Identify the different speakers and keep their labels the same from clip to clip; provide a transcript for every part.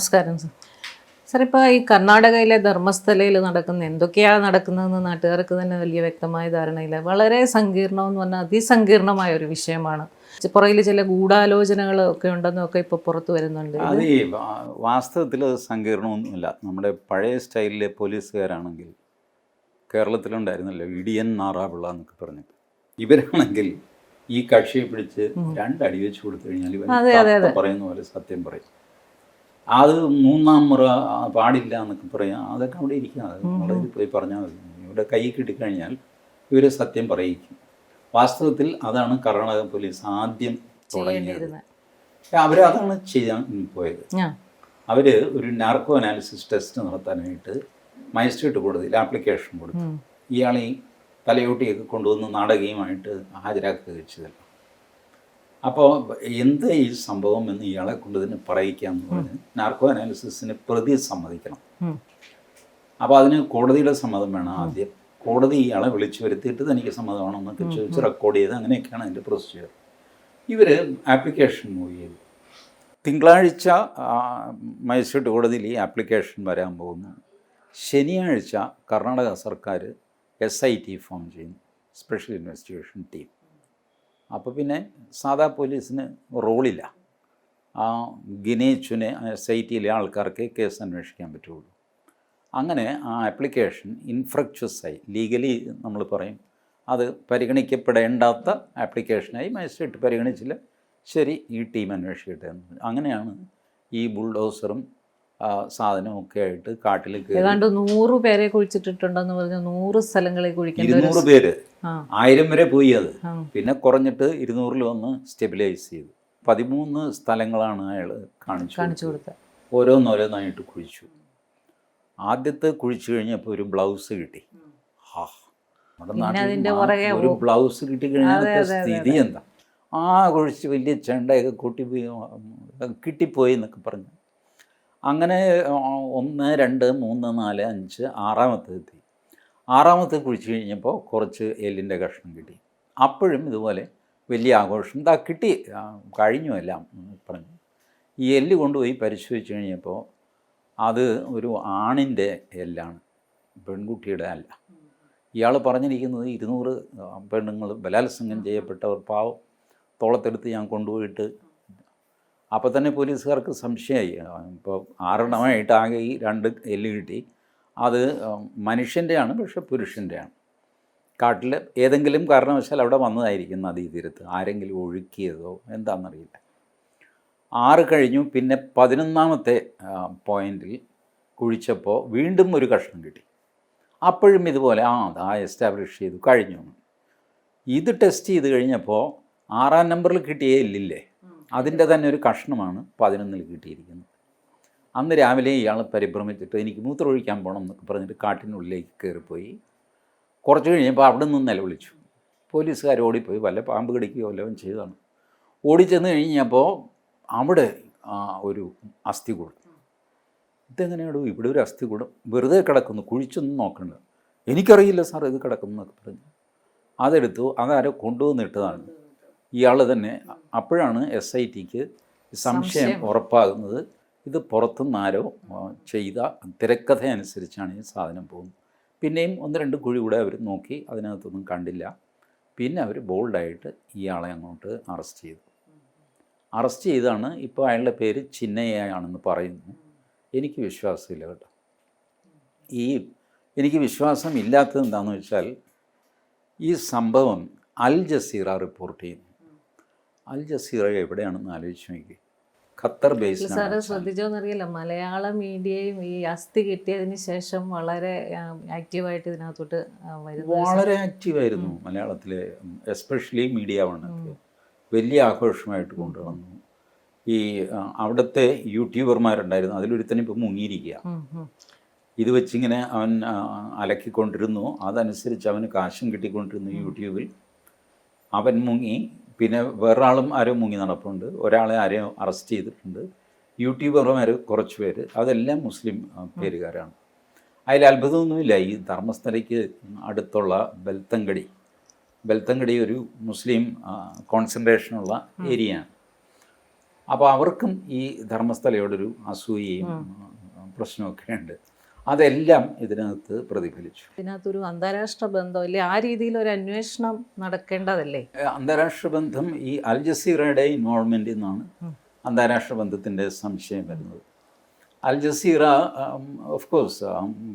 Speaker 1: നമസ്കാരം sir. Sir ഇപ്പോൾ ഈ കർണാടകയിലെ ധർമ്മസ്ഥലയിൽ നടക്കുന്ന എന്തൊക്കെയാണ് നടക്കുന്നതെന്ന് നാട്ടുകാർക്ക് തന്നെ വലിയ വ്യക്തമായ ധാരണയില്ല. വളരെ സങ്കീർണം എന്ന് പറഞ്ഞാൽ അതിസങ്കീർണമായ ഒരു വിഷയമാണ്. പുറകിൽ ചില ഗൂഢാലോചനകൾ ഒക്കെ ഉണ്ടെന്നൊക്കെ ഇപ്പോൾ പുറത്തു വരുന്നുണ്ട്.
Speaker 2: അത് ഈ വാസ്തവത്തിൽ അത് സങ്കീർണമൊന്നുമില്ല. നമ്മുടെ പഴയ സ്റ്റൈലിലെ പോലീസുകാരാണെങ്കിൽ കേരളത്തിലുണ്ടായിരുന്നല്ലോ ഇടിയൻ നാറാപിള്ള എന്നൊക്കെ പറഞ്ഞിട്ട്. ഇവരാണെങ്കിൽ ഈ കക്ഷിയെ പിടിച്ച് രണ്ടടി വെച്ച് കൊടുത്തു കഴിഞ്ഞാൽ പറയുന്ന പോലെ സത്യം പറയും. അത് മൂന്നാം മുറ പാടില്ല എന്നൊക്കെ പറയാം. അതൊക്കെ അവിടെ ഇരിക്കും. അത് കോടതിയിൽ പോയി പറഞ്ഞാൽ മതി. ഇവിടെ കൈ കിട്ടിക്കഴിഞ്ഞാൽ ഇവർ സത്യം പറയിക്കും. വാസ്തവത്തിൽ അതാണ് കർണാടക പോലീസ് ആദ്യം തുടങ്ങിയത്. അവർ അതാണ് ചെയ്യാൻ പോയത്.
Speaker 1: അവർ
Speaker 2: അവർ ഒരു നാർക്കോ അനാലിസിസ് ടെസ്റ്റ് നടത്താനായിട്ട് മജിസ്ട്രേറ്റ് കോടതിയിൽ ആപ്ലിക്കേഷൻ കൊടുത്തു. ഇയാളെ തലയോട്ടിയൊക്കെ കൊണ്ടുവന്ന് നാടകീയമായിട്ട് ഹാജരാക്കുക വെച്ചതല്ല അപ്പോൾ എന്ത് ഈ സംഭവം എന്ന് ഇയാളെ കൊണ്ട് തന്നെ പറയിക്കാമെന്ന് പറഞ്ഞ് നാർക്കോ അനാലിസിസിന് പ്രതി സമ്മതിക്കണം. അപ്പോൾ അതിന് കോടതിയുടെ സമ്മതം വേണം ആദ്യം. കോടതി ഇയാളെ വിളിച്ചു വരുത്തിയിട്ട് തനിക്ക് സമ്മതമാണെന്നൊക്കെ ചോദിച്ച് റെക്കോർഡ് ചെയ്ത് അങ്ങനെയൊക്കെയാണ് അതിന്റെ പ്രൊസീജിയർ ഇവർ ആപ്ലിക്കേഷൻ മൂവ് ചെയ്തു തിങ്കളാഴ്ച മജിസ്ട്രേറ്റ് കോടതിയിൽ ഈ ആപ്ലിക്കേഷൻ വരാൻ പോകുന്നു ശനിയാഴ്ച കർണാടക സർക്കാർ എസ് ഐ ടി ഫോം ചെയ്യുന്നു. സ്പെഷ്യൽ ഇൻവെസ്റ്റിഗേഷൻ ടീം അപ്പോൾ പിന്നെ സാധാ പോലീസിന് റോളില്ല. ആ ഗിനേച്ചുനെ സൈറ്റിയിലെ ആൾക്കാർക്ക് കേസ് അന്വേഷിക്കാൻ പറ്റുള്ളൂ. അങ്ങനെ ആ ആപ്ലിക്കേഷൻ ഇൻഫ്രക്ച്വസായി ലീഗലി നമ്മൾ പറയും അത് പരിഗണിക്കപ്പെടേണ്ടാത്ത ആപ്ലിക്കേഷനായി മജിസ്ട്രേറ്റ് പരിഗണിച്ചില്ല. ശരി ഈ ടീം അന്വേഷിക്കട്ടെ എന്ന് അങ്ങനെയാണ് ഈ ബുൾഡോസറും സാധനവും ഒക്കെ ആയിട്ട് കാട്ടിൽ
Speaker 1: ഏതാണ്ട് നൂറ് പേരെ കുഴിച്ചിട്ടിട്ടുണ്ടെന്ന് പറഞ്ഞാൽ നൂറ് സ്ഥലങ്ങളെ കുഴിക്കുന്നത്
Speaker 2: നൂറ് പേര്. ആയിരം വരെ പോയി അത്. പിന്നെ കുറഞ്ഞിട്ട് ഇരുന്നൂറിൽ വന്ന് സ്റ്റെബിലൈസ് ചെയ്തു. പതിമൂന്ന് സ്ഥലങ്ങളാണ് അയാൾ കാണിച്ചു
Speaker 1: കാണിച്ചു
Speaker 2: കൊടുത്തത്.
Speaker 1: കൊടുത്ത
Speaker 2: ഓരോന്നോരോന്നായിട്ട് കുഴിച്ചു. ആദ്യത്തെ കുഴിച്ചു കഴിഞ്ഞപ്പോൾ ഒരു ബ്ലൗസ് കിട്ടി. ഹാ. നമ്മുടെ നാട്ടിൽ ഒരു ബ്ലൗസ് കിട്ടി കഴിഞ്ഞാൽ സ്ഥിതി എന്താ? ആ കുഴിച്ച് വലിയ ചെണ്ടയൊക്കെ കൂട്ടിപ്പോയി കിട്ടിപ്പോയി എന്നൊക്കെ പറഞ്ഞു. അങ്ങനെ ഒന്ന് രണ്ട് മൂന്ന് നാല് അഞ്ച് ആറാമത്തെ എത്തി ആറാമത്തെ കുഴിച്ച് കഴിഞ്ഞപ്പോൾ കുറച്ച് എല്ലിന്റെ കഷ്ണം കിട്ടി. അപ്പോഴും ഇതുപോലെ വലിയ ആഘോഷം ഇതാ കിട്ടി. കഴിഞ്ഞു എല്ലാം പറഞ്ഞു. ഈ എല്ല് കൊണ്ടുപോയി പരിശോധിച്ച് കഴിഞ്ഞപ്പോൾ അത് ഒരു ആണിന്റെ എല്ലാണ് പെൺകുട്ടിയുടെ അല്ല. ഇയാൾ പറഞ്ഞിരിക്കുന്നത് ഇരുന്നൂറ് പെണ്ണുങ്ങൾ ബലാത്സംഗം ചെയ്യപ്പെട്ടവർ പാവം തോളത്തെടുത്ത് ഞാൻ കൊണ്ടുപോയിട്ട്. അപ്പോൾ തന്നെ പോലീസുകാർക്ക് സംശയമായി. ഇപ്പോൾ ആറെണ്ണമായിട്ട് ആകെ ഈ രണ്ട് എല്ല് കിട്ടി. അത് മനുഷ്യന്റെയാണ് പക്ഷെ പുരുഷന്റെയാണ്. കാട്ടിൽ ഏതെങ്കിലും കാരണവശാൽ അവിടെ വന്നതായിരിക്കും നദീതീരത്ത്. ആരെങ്കിലും ഒഴുക്കിയതോ എന്താണെന്നറിയില്ല. ആറ് കഴിഞ്ഞു പിന്നെ പതിനൊന്നാമത്തെ പോയിന്റിൽ കുഴിച്ചപ്പോൾ വീണ്ടും ഒരു കഷ്ണം കിട്ടി. അപ്പോഴും ഇതുപോലെ ആ ആ എസ്റ്റാബ്ലിഷ് ചെയ്തു കഴിഞ്ഞു. ഇത് ടെസ്റ്റ് ചെയ്ത് കഴിഞ്ഞപ്പോൾ ആറാം നമ്പറിൽ കിട്ടിയേ ഇല്ലില്ലേ? അതിന്റെ തന്നെ ഒരു കഷ്ണമാണ് പതിനൊന്നിൽ കിട്ടിയിരിക്കുന്നത്. അന്ന് രാവിലെ ഇയാൾ പരിഭ്രമിച്ചിട്ട് എനിക്ക് മൂത്രമൊഴിക്കാൻ പോകണം എന്നൊക്കെ പറഞ്ഞിട്ട് കാട്ടിനുള്ളിലേക്ക് കയറിപ്പോയി. കുറച്ച് കഴിഞ്ഞപ്പോൾ അവിടെ നിന്ന് നിലവിളിച്ചു. പോലീസുകാർ ഓടിപ്പോയി. വല്ല പാമ്പ് കടിക്കുകയോ വല്ലതും ചെയ്തതാണ്. ഓടിച്ചെന്ന് കഴിഞ്ഞപ്പോൾ അവിടെ ഒരു അസ്ഥി കൂടും. ഇതെങ്ങനെയാണോ ഇവിടെ ഒരു അസ്ഥി കൂടും. വെറുതെ കിടക്കുന്നു. കുഴിച്ചൊന്നും നോക്കണ്ട. എനിക്കറിയില്ല സാർ ഇത് കിടക്കുന്നു എന്നൊക്കെ പറഞ്ഞു. അതെടുത്തു. അതാരോ കൊണ്ടുവന്നിട്ടതാണ് ഇയാൾ തന്നെ അപ്പോഴാണ് എസ് ഐ ടിക്ക് സംശയം
Speaker 1: സംശയം.
Speaker 2: ഉറപ്പാകുന്നത്. ഇത് പുറത്തുനിന്ന് ആരോ ചെയ്ത തിരക്കഥ അനുസരിച്ചാണ് ഈ സാധനം പോകുന്നത്. പിന്നെയും ഒന്ന് രണ്ട് കുഴി കൂടെ അവർ നോക്കി അതിനകത്തൊന്നും കണ്ടില്ല. പിന്നെ അവർ ബോൾഡായിട്ട് ഇയാളെ അങ്ങോട്ട് അറസ്റ്റ് ചെയ്തു. അറസ്റ്റ് ചെയ്താണ് ഇപ്പോൾ അയാളുടെ പേര് ചിന്നയ്യാണെന്ന് പറയുന്നു. എനിക്ക് വിശ്വാസമില്ല കേട്ടോ. ഈ എനിക്ക് വിശ്വാസം ഇല്ലാത്തത് എന്താണെന്ന് വെച്ചാൽ ഈ സംഭവം അൽ ജസീറ റിപ്പോർട്ട് ചെയ്യുന്നു. അൽ ജസീറ എവിടെയാണെന്ന് ആലോചിച്ച് നോക്കി ഖത്തർ
Speaker 1: സാറ്
Speaker 2: ബേസിലാണ്
Speaker 1: ശ്രദ്ധിച്ചോന്നറിയില്ല. മലയാള മീഡിയയും ഈ അസ്ഥി കിട്ടിയതിന് ശേഷം വളരെ ആക്റ്റീവായിട്ട് ഇതിനകത്തോട്ട് വരുന്നു
Speaker 2: വളരെ ആക്റ്റീവായിരുന്നു മലയാളത്തിലെ എസ്പെഷ്യലി മീഡിയ വണ്ണൊക്കെ വലിയ ആഘോഷമായിട്ട് കൊണ്ടുവന്നു. ഈ അവിടുത്തെ യൂട്യൂബർമാരുണ്ടായിരുന്നു. അതിലൊരുത്തനെ ഇപ്പം മുങ്ങിയിരിക്കുക. ഇത് വെച്ചിങ്ങനെ അവൻ അലക്കിക്കൊണ്ടിരുന്നു. അതനുസരിച്ച് അവന് കാശും കിട്ടിക്കൊണ്ടിരുന്നു യൂട്യൂബിൽ. അവൻ മുങ്ങി. പിന്നെ വേറൊരാളും ആരോ മുങ്ങി നടപ്പുണ്ട്. ഒരാളെ ആരെയോ അറസ്റ്റ് ചെയ്തിട്ടുണ്ട്. യൂട്യൂബർമാർ കുറച്ച് പേര്. അതെല്ലാം മുസ്ലിം പേരുകാരാണ്. അതിൽ അത്ഭുതമൊന്നുമില്ല. ഈ ധർമ്മസ്ഥലയ്ക്ക് അടുത്തുള്ള ബെൽത്തങ്കടി. ബെൽത്തങ്കടി ഒരു മുസ്ലിം കോൺസെൻട്രേഷനുള്ള ഏരിയയാണ്. അപ്പോൾ അവർക്കും ഈ ധർമ്മസ്ഥലയോടൊരു അസൂയയും പ്രശ്നമൊക്കെ ഉണ്ട്. അതെല്ലാം ഇതിനകത്ത് പ്രതിഫലിച്ചു.
Speaker 1: ഇതിനകത്തൊരു അന്താരാഷ്ട്ര ബന്ധം ഇല്ലേ? ആ രീതിയിൽ ഒരു അന്വേഷണം നടക്കേണ്ടതല്ലേ?
Speaker 2: അന്താരാഷ്ട്ര ബന്ധം ഈ അൽ ജസീറയുടെ ഇൻവോൾവ്മെന്റിൽ നിന്നാണ് അന്താരാഷ്ട്ര ബന്ധത്തിന്റെ സംശയം വരുന്നത്. Al Jazeera of course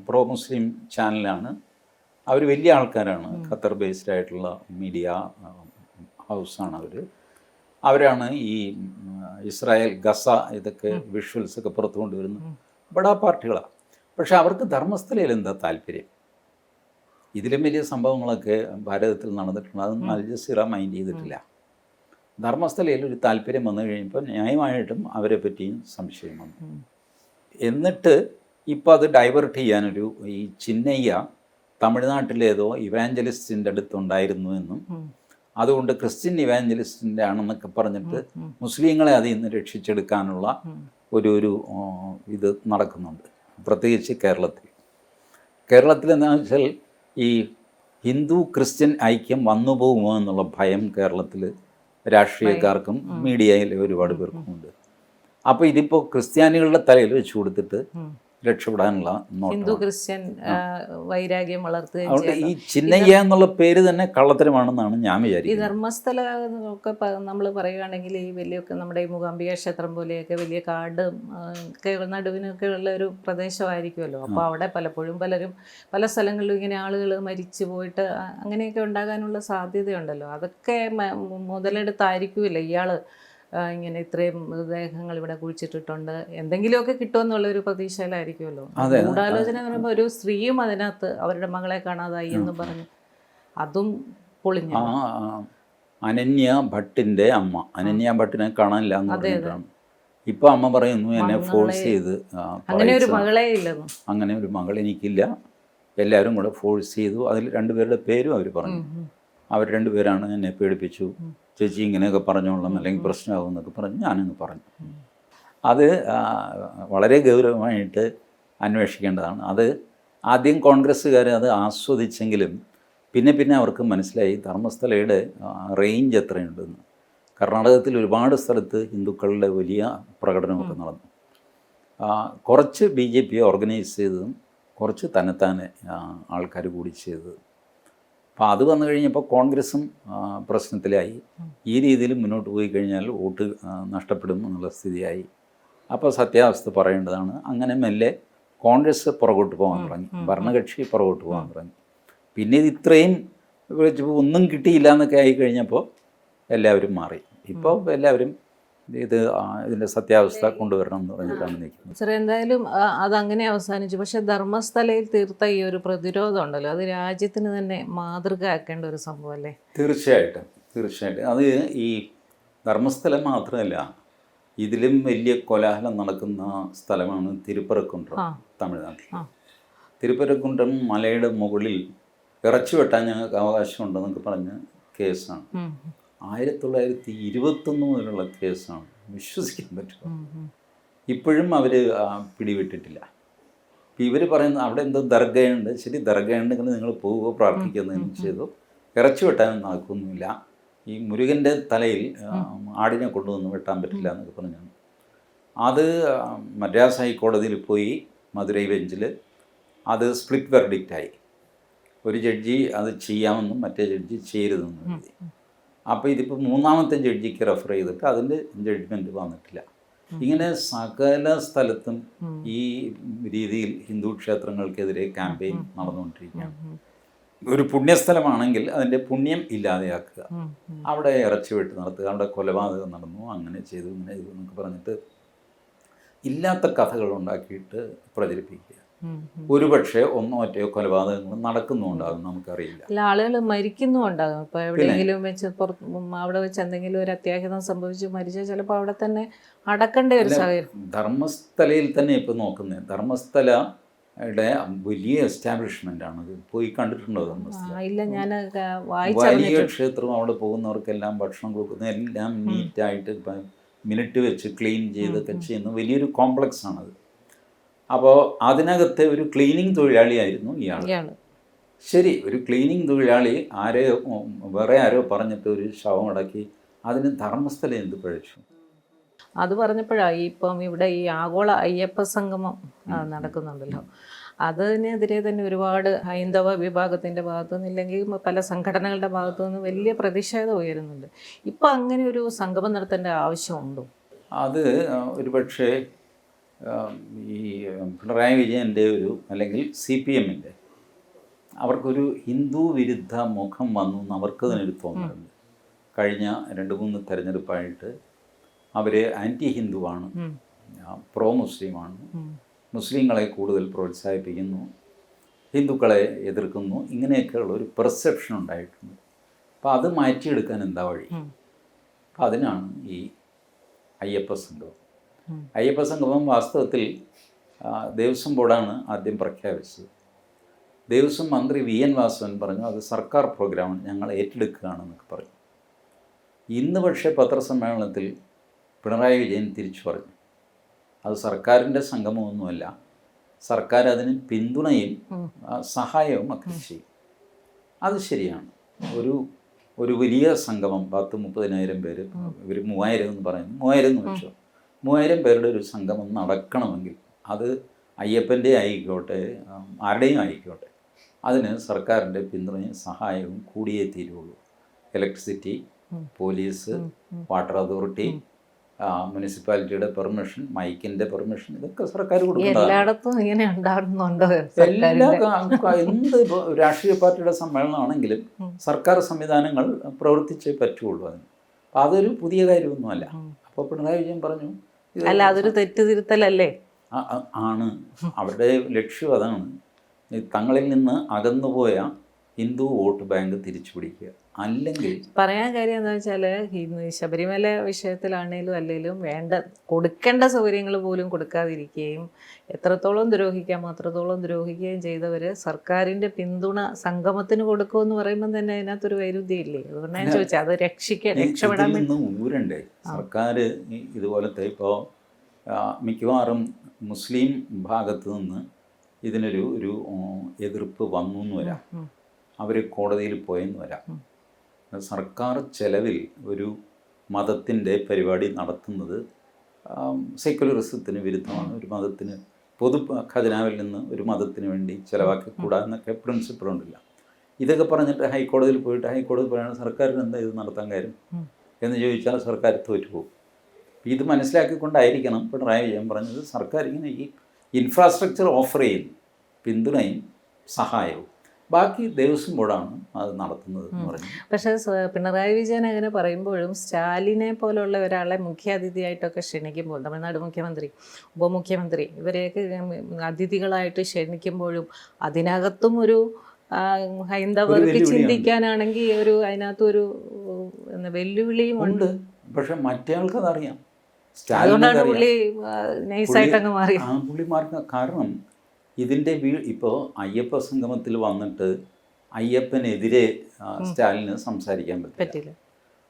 Speaker 2: pro Muslim ചാനലാണ് അവർ വലിയ ആൾക്കാരാണ്. ഖത്തർ ബേസ്ഡ് ആയിട്ടുള്ള മീഡിയ ഹൗസാണ് അവർ അവരാണ് ഈ ഇസ്രായേൽ ഗസ ഇതൊക്കെ വിഷ്വൽസ് ഒക്കെ പുറത്തു കൊണ്ടുവരുന്നത് ബടാ പാർട്ടികളാണ് പക്ഷെ അവർക്ക് ധർമ്മസ്ഥലയിൽ എന്താ താല്പര്യം? ഇതിലും വലിയ സംഭവങ്ങളൊക്കെ ഭാരതത്തിൽ നടന്നിട്ടുണ്ട്. അതൊന്നും അൽജസീറ മൈൻഡ് ചെയ്തിട്ടില്ല. ധർമ്മസ്ഥലയിൽ ഒരു താല്പര്യം വന്നു കഴിയുമ്പോൾ ന്യായമായിട്ടും അവരെ പറ്റിയും സംശയം വന്നു. എന്നിട്ട് ഇപ്പോൾ അത് ഡൈവേർട്ട് ചെയ്യാനൊരു ഈ ചിന്നയ്യ തമിഴ്നാട്ടിലേതോ ഇവാഞ്ചലിസ്റ്റിന്റെ അടുത്തുണ്ടായിരുന്നു എന്നും അതുകൊണ്ട് ക്രിസ്ത്യൻ ഇവാഞ്ചലിസ്റ്റിന്റെ ആണെന്നൊക്കെ പറഞ്ഞിട്ട് മുസ്ലിങ്ങളെ അതിൽ നിന്ന് രക്ഷിച്ചെടുക്കാനുള്ള ഒരു ഒരു ഇത് നടക്കുന്നുണ്ട്. പ്രത്യേകിച്ച് കേരളത്തിൽ. കേരളത്തിൽ എന്താണെന്ന് വെച്ചാൽ ഈ ഹിന്ദു ക്രിസ്ത്യൻ ഐക്യം വന്നു പോകുമോ എന്നുള്ള ഭയം കേരളത്തിൽ രാഷ്ട്രീയക്കാർക്കും മീഡിയയിലെ ഒരുപാട് പേർക്കും ഉണ്ട് അപ്പോൾ ഇതിപ്പോൾ ക്രിസ്ത്യാനികളുടെ തലയിൽ വെച്ച് കൊടുത്തിട്ട് രക്ഷപ്പെടാനുള്ള
Speaker 1: ഹിന്ദു ക്രിസ്ത്യൻ വൈരാഗ്യം വളർത്തുകയും
Speaker 2: ഈ ചിന്നയ്യ എന്നുള്ള പേര് തന്നെ കള്ളത്തരമാണെന്നാണ് ഞാൻ
Speaker 1: ഈ
Speaker 2: വിചാരിക്കുന്നത്.
Speaker 1: ധർമ്മസ്ഥല ഒക്കെ നമ്മൾ പറയുകയാണെങ്കിൽ ഈ വലിയൊക്കെ നമ്മുടെ ഈ മൂകാംബിക ക്ഷേത്രം പോലെയൊക്കെ വലിയ കാടും ഒക്കെ നടുവിനൊക്കെ ഉള്ള ഒരു പ്രദേശമായിരിക്കുമല്ലോ. അപ്പോൾ അവിടെ പലപ്പോഴും പലരും പല സ്ഥലങ്ങളിലും ഇങ്ങനെ ആളുകൾ മരിച്ചു പോയിട്ട് അങ്ങനെയൊക്കെ ഉണ്ടാകാനുള്ള സാധ്യതയുണ്ടല്ലോ. അതൊക്കെ മുതലെടുത്തായിരിക്കുമല്ലോ ഇയാൾ ഇങ്ങനെ ഇത്രയും മൃതദേഹങ്ങൾ ഇവിടെ കുഴിച്ചിട്ടിട്ടുണ്ട്. എന്തെങ്കിലുമൊക്കെ കിട്ടുമെന്നുള്ള ഒരു പ്രതീക്ഷയിലായിരിക്കുമല്ലോ. ഗൂഢാലോചന എന്ന് പറയുമ്പോൾ ഒരു സ്ത്രീയും അതിനകത്ത് അവരുടെ മകളെ കാണാതായി എന്ന് പറഞ്ഞു അതും പൊളിഞ്ഞു.
Speaker 2: അനന്യ ഭട്ടിന്റെ അമ്മ. അനന്യ ഭട്ടിനെ കാണാനില്ല എന്ന് പറഞ്ഞിട്ടാണ്. ഇപ്പൊ അമ്മ പറയുന്നു എന്നെ ഫോഴ്സ് ചെയ്ത്
Speaker 1: അങ്ങനെ ഒരു മകളെ ഇല്ലെന്ന്
Speaker 2: അങ്ങനെ ഒരു മകൾ എനിക്കില്ല. എല്ലാവരും കൂടെ ഫോഴ്സ് ചെയ്തു. അതിൽ രണ്ടുപേരുടെ പേരും അവർ പറഞ്ഞു. അവർ രണ്ടുപേരാണ് എന്നെ പേടിപ്പിച്ചു. ചേച്ചി ഇങ്ങനെയൊക്കെ പറഞ്ഞോളാം അല്ലെങ്കിൽ പ്രശ്നമാകും എന്നൊക്കെ പറഞ്ഞ് ഞാനങ്ങ് പറഞ്ഞു. അത് വളരെ ഗൗരവമായിട്ട് അന്വേഷിക്കേണ്ടതാണ്. അത് ആദ്യം കോൺഗ്രസ്സുകാർ അത് ആസ്വദിച്ചെങ്കിലും പിന്നെ പിന്നെ അവർക്ക് മനസ്സിലായി ധർമ്മസ്ഥലയുടെ റേഞ്ച് എത്രയുണ്ടെന്ന്. കർണാടകത്തിൽ ഒരുപാട് സ്ഥലത്ത് ഹിന്ദുക്കളുടെ വലിയ പ്രകടനമൊക്കെ നടന്നു. കുറച്ച് ബി ജെ പി ഓർഗനൈസ് ചെയ്തതും കുറച്ച് തന്നെത്താനെ ആൾക്കാർ കൂടി ചെയ്തത്. അപ്പോൾ അത് വന്നു കഴിഞ്ഞപ്പോൾ കോൺഗ്രസും പ്രശ്നത്തിലായി. ഈ രീതിയിൽ മുന്നോട്ട് പോയി കഴിഞ്ഞാൽ വോട്ട് നഷ്ടപ്പെടും എന്നുള്ള സ്ഥിതിയായി. അപ്പോൾ സത്യാവസ്ഥ പറയേണ്ടതാണ്. അങ്ങനെ മെല്ലെ കോൺഗ്രസ് പുറകോട്ട് പോകാൻ തുടങ്ങി. ഭരണകക്ഷി പുറകോട്ട് പോകാൻ തുടങ്ങി. പിന്നെ ഇത് ഇത്രയും ഒന്നും കിട്ടിയില്ല എന്നൊക്കെ ആയി കഴിഞ്ഞപ്പോൾ എല്ലാവരും മാറി. ഇപ്പോൾ എല്ലാവരും ഇത് ഇതിന്റെ സത്യാവസ്ഥ കൊണ്ടുവരണം എന്ന് പറഞ്ഞിട്ടാണ് നിൽക്കുന്നത്.
Speaker 1: സാർ എന്തായാലും അതങ്ങനെ അവസാനിച്ചു. പക്ഷേ ധർമ്മസ്ഥലയിൽ തീർത്ത ഈ ഒരു പ്രതിരോധം ഉണ്ടല്ലോ. അത് രാജ്യത്തിന് തന്നെ മാതൃക ആക്കേണ്ട ഒരു സംഭവമല്ലേ?
Speaker 2: തീർച്ചയായിട്ടും തീർച്ചയായിട്ടും. അത് ഈ ധർമ്മസ്ഥലം മാത്രമല്ല ഇതിലും വലിയ കോലാഹലം നടക്കുന്ന സ്ഥലമാണ് തിരുപ്പറക്കുണ്ട്രം
Speaker 1: ആ.
Speaker 2: തമിഴ്നാട്ടിൽ. തിരുപ്പരക്കുണ്ട്രം മലയുടെ മുകളിൽ ഇറച്ചി വെട്ടാൻ ഞങ്ങൾക്ക് അവകാശമുണ്ടെന്നൊക്കെ പറഞ്ഞ് കേസാണ്. ആയിരത്തി തൊള്ളായിരത്തി ഇരുപത്തൊന്ന് മുതലുള്ള കേസാണ്. വിശ്വസിക്കാൻ പറ്റുമോ. ഇപ്പോഴും അവർ പിടിവിട്ടിട്ടില്ല. ഇപ്പം ഇവർ പറയുന്ന അവിടെ എന്തോ ദർഗയുണ്ട്. ശരി ദർഗയുണ്ടെങ്കിൽ നിങ്ങൾ പോവുകയോ പ്രാർത്ഥിക്കുന്നതിനും ചെയ്തു. ഇറച്ചി വെട്ടാനൊന്നും നടക്കൊന്നുമില്ല ഈ മുരുകന്റെ തലയിൽ ആടിനെ കൊണ്ടുവന്ന് വെട്ടാൻ പറ്റില്ല എന്നൊക്കെ പറഞ്ഞാണ്. അത് മദ്രാസ് ഹൈക്കോടതിയിൽ പോയി മധുരൈ ബെഞ്ചിൽ അത് സ്പ്ലിറ്റ് വെർഡിക്റ്റായി. ഒരു ജഡ്ജി അത് ചെയ്യാമെന്നും മറ്റേ ജഡ്ജി ചെയ്യരുതെന്നും എഴുതി. അപ്പോൾ ഇതിപ്പോൾ മൂന്നാമത്തെ ജഡ്ജിക്ക് റെഫർ ചെയ്തിട്ട് അതിന്റെ ജഡ്ജ്മെന്റ് വന്നിട്ടില്ല. ഇങ്ങനെ സകല സ്ഥലത്തും ഈ രീതിയിൽ ഹിന്ദു ക്ഷേത്രങ്ങൾക്കെതിരെ ക്യാമ്പയിൻ നടന്നുകൊണ്ടിരിക്കുകയാണ്. ഒരു പുണ്യസ്ഥലമാണെങ്കിൽ അതിന്റെ പുണ്യം ഇല്ലാതെയാക്കുക. അവിടെ ഇറച്ചി വെട്ട് നടത്തുക അവിടെ കൊലപാതകം നടന്നു അങ്ങനെ ചെയ്തു ഇങ്ങനെ ചെയ്തു എന്നൊക്കെ പറഞ്ഞിട്ട് ഇല്ലാത്ത കഥകൾ ഉണ്ടാക്കിയിട്ട് പ്രചരിപ്പിക്കുക. ഒരുപക്ഷെ ഒന്നോ മറ്റോ കൊലപാതകങ്ങൾ നടക്കുന്നുണ്ടാകും നമുക്കറിയില്ല.
Speaker 1: അല്ല ആളുകൾ മരിക്കുന്നുണ്ടാകും. ഇപ്പൊ എവിടെയെങ്കിലും വെച്ച് പുറത്ത് അവിടെ വെച്ച് എന്തെങ്കിലും ഒരു അത്യാഹിതം സംഭവിച്ച് മരിച്ചാൽ ചിലപ്പോൾ അവിടെ തന്നെ അടക്കേണ്ട ഒരു സാഹചര്യം.
Speaker 2: ധർമ്മസ്ഥലയിൽ തന്നെ ഇപ്പൊ നോക്കുന്നത് ധർമ്മസ്ഥല വലിയ എസ്റ്റാബ്ലിഷ്മെന്റ് ആണ്. പോയി കണ്ടിട്ടുണ്ടോ ധർമ്മസ്ഥല?
Speaker 1: ഇല്ല ഞാൻ
Speaker 2: വലിയ ക്ഷേത്രം അവിടെ പോകുന്നവർക്കെല്ലാം ഭക്ഷണം കൊടുക്കുന്നത് എല്ലാം നീറ്റായിട്ട് മിനിറ്റ് വെച്ച് ക്ലീൻ ചെയ്തൊക്കെ ചെയ്യുന്ന വലിയൊരു കോംപ്ലക്സ് ആണത്. അപ്പോൾ അതിനകത്തെ ഒരു ക്ലീനിങ് തൊഴിലാളിയായിരുന്നു ഇയാൾ. ശരി ഒരു ക്ലീനിങ് തൊഴിലാളി ആരെയോ വേറെ ആരോ പറഞ്ഞിട്ട് ഒരു ശവം അടക്കി അതിന് ധർമ്മസ്ഥലം എന്ത് പഴിച്ചു?
Speaker 1: അത് പറഞ്ഞപ്പോഴാണ് ഇപ്പം ഇവിടെ ഈ ആഗോള അയ്യപ്പ സംഗമം നടക്കുന്നുണ്ടല്ലോ. അതിനെതിരെ തന്നെ ഒരുപാട് ഹൈന്ദവ വിഭാഗത്തിന്റെ ഭാഗത്തു നിന്നില്ലെങ്കിൽ പല സംഘടനകളുടെ ഭാഗത്തു നിന്ന് വലിയ പ്രതിഷേധം ഉയരുന്നുണ്ട്. ഇപ്പം അങ്ങനെ ഒരു സംഗമം നടത്തേണ്ട ആവശ്യമുണ്ടോ?
Speaker 2: അത് ഒരു പക്ഷേ ഈ പിണറായി വിജയന്റെ ഒരു അല്ലെങ്കിൽ സി പി എമ്മിന്റെ അവർക്കൊരു ഹിന്ദു വിരുദ്ധ മുഖം വന്നു എന്ന് അവർക്ക് തന്നെ ഒരു തോന്നലുണ്ട്. കഴിഞ്ഞ രണ്ട് മൂന്ന് തെരഞ്ഞെടുപ്പായിട്ട് അവർ ആന്റി ഹിന്ദുവാണ് പ്രോ മുസ്ലിമാണ്. മുസ്ലിങ്ങളെ കൂടുതൽ പ്രോത്സാഹിപ്പിക്കുന്നു. ഹിന്ദുക്കളെ എതിർക്കുന്നു. ഇങ്ങനെയൊക്കെയുള്ള ഒരു പെർസെപ്ഷൻ ഉണ്ടായിട്ടുണ്ട്. അപ്പോൾ അത് മാറ്റിയെടുക്കാൻ എന്താ വഴി. അപ്പം അതിനാണ് ഈ അയ്യപ്പ
Speaker 1: ഉം.
Speaker 2: അയ്യപ്പ സംഗമം വാസ്തവത്തിൽ ദേവസ്വം ബോർഡാണ് ആദ്യം പ്രഖ്യാപിച്ചത്. ദേവസ്വം മന്ത്രി വി എൻ വാസവൻ പറഞ്ഞു അത് സർക്കാർ പ്രോഗ്രാമാണ് ഞങ്ങൾ ഏറ്റെടുക്കുകയാണെന്നൊക്കെ പറഞ്ഞു. ഇന്ന് പക്ഷേ പത്രസമ്മേളനത്തിൽ പിണറായി വിജയൻ തിരിച്ചു പറഞ്ഞു. അത് സർക്കാരിന്റെ സംഗമമൊന്നുമല്ല സർക്കാർ അതിന് പിന്തുണയും സഹായവും ഒക്കെ ചെയ്യും. അത് ശരിയാണ്. ഒരു ഒരു വലിയ സംഗമം പത്ത് മുപ്പതിനായിരം പേര് ഒരു മൂവായിരം എന്ന് പറയുന്നു മൂവായിരം എന്ന് വെച്ചോ. മൂവായിരം പേരുടെ ഒരു സംഗമം നടക്കണമെങ്കിൽ അത് അയ്യപ്പന്റെ ആയിക്കോട്ടെ ആരുടെയും ആയിക്കോട്ടെ. അതിന് സർക്കാരിന്റെ പിന്തുണയും സഹായവും കൂടിയേ തീരുള്ളൂ. ഇലക്ട്രിസിറ്റി പോലീസ് വാട്ടർ അതോറിറ്റി മുനിസിപ്പാലിറ്റിയുടെ പെർമിഷൻ മൈക്കിന്റെ പെർമിഷൻ ഇതൊക്കെ സർക്കാർ
Speaker 1: എല്ലായിടത്തും ഇങ്ങനെ ഉണ്ടാകുന്നുണ്ടോ
Speaker 2: എല്ലാ എന്ത് രാഷ്ട്രീയ പാർട്ടിയുടെ സമ്മേളനമാണെങ്കിലും. സർക്കാർ സംവിധാനങ്ങൾ പ്രവർത്തിച്ചേ പറ്റുള്ളൂ അതിന്. അപ്പം അതൊരു പുതിയ കാര്യമൊന്നുമല്ല. അപ്പോൾ പിണറായി വിജയൻ പറഞ്ഞു
Speaker 1: അല്ല അതൊരു തെറ്റുതിരുത്തലല്ലേ?
Speaker 2: ആണ്. അവരുടെ ലക്ഷ്യം അതാണ്. തങ്ങളിൽ നിന്ന് അകന്നുപോയ ഹിന്ദു വോട്ട് ബാങ്ക് തിരിച്ചു പിടിക്കുക അല്ലെങ്കിൽ
Speaker 1: പറയാൻ കാര്യം എന്താ വെച്ചാൽ ഈ ശബരിമല വിഷയത്തിലാണേലും അല്ലെങ്കിലും വേണ്ട കൊടുക്കേണ്ട സൗകര്യങ്ങൾ പോലും കൊടുക്കാതിരിക്കുകയും എത്രത്തോളം ദ്രോഹിക്കാം അത്രത്തോളം ദ്രോഹിക്കുകയും ചെയ്തവര് സർക്കാരിന്റെ പിന്തുണ സംഗമത്തിന് കൊടുക്കുമെന്ന് പറയുമ്പോൾ തന്നെ അതിനകത്തൊരു വൈരുദ്ധ്യം ഇല്ലേ അതുകൊണ്ട് ഞാൻ ചോദിച്ചത് അത് രക്ഷിക്കാൻ രക്ഷപ്പെടാൻ
Speaker 2: ഊരണ്ടേ? സർക്കാർ ഇതുപോലത്തെ ഇപ്പോൾ മിക്കവാറും മുസ്ലിം ഭാഗത്ത് നിന്ന് ഇതിനൊരു ഒരു എതിർപ്പ് വന്നു എന്ന് വരാം അവർ കോടതിയിൽ പോയെന്ന് വരാം. സർക്കാർ ചെലവിൽ ഒരു മതത്തിന്റെ പരിപാടി നടത്തുന്നത് സെക്യുലറിസത്തിന് വിരുദ്ധമാണ്. ഒരു മതത്തിന് പൊതു ഖജനാവിൽ നിന്ന് ഒരു മതത്തിന് വേണ്ടി ചിലവാക്കിക്കൂടാ എന്നൊക്കെ പ്രിൻസിപ്പിൾ ഉണ്ടല്ല. ഇതൊക്കെ പറഞ്ഞിട്ട് ഹൈക്കോടതിയിൽ പോയിട്ട് ഹൈക്കോടതി പറയണം സർക്കാരിന് എന്താ ഇത് നടത്താൻ കാര്യം? എന്ന് ചോദിച്ചാൽ സർക്കാർ തോറ്റുപോകും ഇത് മനസ്സിലാക്കിക്കൊണ്ടായിരിക്കണം പിണറായി വിജയൻ പറഞ്ഞത്. സർക്കാർ ഇങ്ങനെ ഈ ഇൻഫ്രാസ്ട്രക്ചർ ഓഫർ ചെയ്യുന്നു. പിന്തുണയും സഹായവും. ബാക്കി ദേവസ്വം ബോർഡാണ് അത് നടത്തുന്നത് എന്ന് പറഞ്ഞു
Speaker 1: പക്ഷേ പിണറായി വിജയൻ അങ്ങനെ പറയുമ്പോഴും സ്റ്റാലിനെ പോലുള്ള ഒരാളെ മുഖ്യാതിഥിയായിട്ടൊക്കെ ക്ഷണിക്കുമ്പോൾ തമിഴ്നാട് മുഖ്യമന്ത്രി ഉപമുഖ്യമന്ത്രി ഇവരെയൊക്കെ അതിഥികളായിട്ട് ക്ഷണിക്കുമ്പോഴും അതിനകത്തും ഒരു ഹൈന്ദവർക്ക്. ചിന്തിക്കാനാണെങ്കിൽ ഒരു അതിനകത്തൊരു വെല്ലുവിളിയും ഉണ്ട്.
Speaker 2: പക്ഷെ മറ്റേ ആൾക്കതറിയാം സ്റ്റാലിനെ.
Speaker 1: പുള്ളി നൈസായിട്ടങ്ങ് മാറി
Speaker 2: പുള്ളിമാർക്ക് കാരണം ഇതിന്റെ വീ ഇപ്പോൾ അയ്യപ്പ സംഗമത്തിൽ വന്നിട്ട് അയ്യപ്പനെതിരെ സ്റ്റാലിന് സംസാരിക്കാൻ പറ്റില്ല.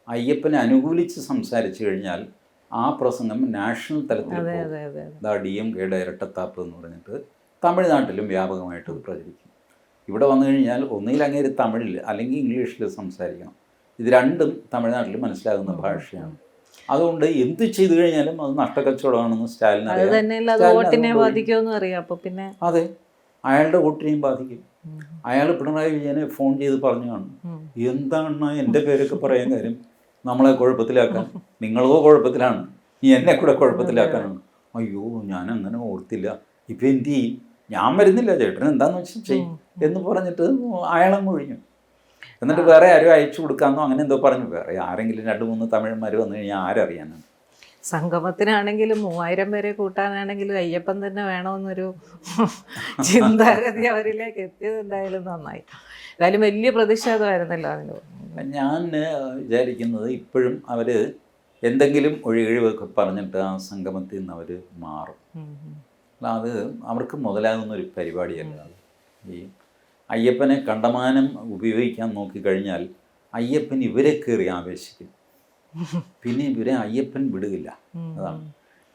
Speaker 2: അയ്യപ്പനെ അനുകൂലിച്ച് സംസാരിച്ചു കഴിഞ്ഞാൽ ആ പ്രസംഗം നാഷണൽ തലത്തിൽ ദാ ഡി എം കെയുടെ ഇരട്ടത്താപ്പ് എന്ന് പറഞ്ഞിട്ട് തമിഴ്നാട്ടിലും വ്യാപകമായിട്ട് പ്രചരിക്കും. ഇവിടെ വന്നു കഴിഞ്ഞാൽ ഒന്നുകിൽ അങ്ങേര് തമിഴിൽ അല്ലെങ്കിൽ ഇംഗ്ലീഷിൽ സംസാരിക്കണം. ഇത് രണ്ടും തമിഴ്നാട്ടിൽ മനസ്സിലാകുന്ന ഭാഷയാണ്. അതുകൊണ്ട് എന്ത് ചെയ്തു കഴിഞ്ഞാലും അത് നഷ്ടക്കച്ചവടമാണെന്ന് സ്റ്റാലിൻ അറിയാം.
Speaker 1: അത്
Speaker 2: അയാളുടെ വോട്ടിനെയും ബാധിക്കും. അയാൾ പിണറായി വിജയനെ ഫോൺ ചെയ്ത് പറഞ്ഞു കാണും. എന്താണ് എന്റെ പേരൊക്കെ പറയാൻ കാര്യം? നമ്മളെ കുഴപ്പത്തിലാക്കാൻ. നിങ്ങളോ കുഴപ്പത്തിലാണ്. നീ എന്നെ കൂടെ കുഴപ്പത്തിലാക്കാനാണ്. അയ്യോ ഞാൻ അങ്ങനെ ഓർത്തില്ല. ഇപ്പം എന്ത് ചെയ്യും? ഞാൻ വരുന്നില്ല. ചേട്ടൻ എന്താന്ന് വെച്ചാൽ ചെയ്യും എന്ന് പറഞ്ഞിട്ട് അയാളങ്ങ് ഒഴിഞ്ഞു. എന്നിട്ട് വേറെ ആരും അയച്ചു കൊടുക്കാമെന്നോ അങ്ങനെ എന്തോ പറഞ്ഞു. വേറെ ആരെങ്കിലും രണ്ട് മൂന്ന് തമിഴന്മാർ വന്നു കഴിഞ്ഞാൽ ആരറിയാനാണ്
Speaker 1: സംഗമത്തിനാണെങ്കിലും മൂവായിരം പേരെ കൂട്ടാനാണെങ്കിലും അയ്യപ്പൻ തന്നെ വേണമെന്നൊരു ചിന്താഗതി അവരിലേക്ക് എത്തിയത് എന്തായാലും നന്നായി. എന്തായാലും വലിയ പ്രതിഷേധമായിരുന്നല്ലോ അതിന്
Speaker 2: ഞാൻ വിചാരിക്കുന്നത് ഇപ്പോഴും അവർ എന്തെങ്കിലും ഒഴികഴിവൊക്കെ പറഞ്ഞിട്ട് ആ സംഗമത്തിൽ നിന്ന് അവർ മാറും. അത് അവർക്ക് മുതലാകുന്ന ഒരു പരിപാടിയല്ല അത്. ഈ അയ്യപ്പനെ കണ്ടമാനം ഉപയോഗിക്കാൻ നോക്കിക്കഴിഞ്ഞാൽ അയ്യപ്പൻ ഇവരെ കയറി ആവേശിക്കും. പിന്നെ ഇവരെ അയ്യപ്പൻ വിടുകയില്ല. അതാണ്.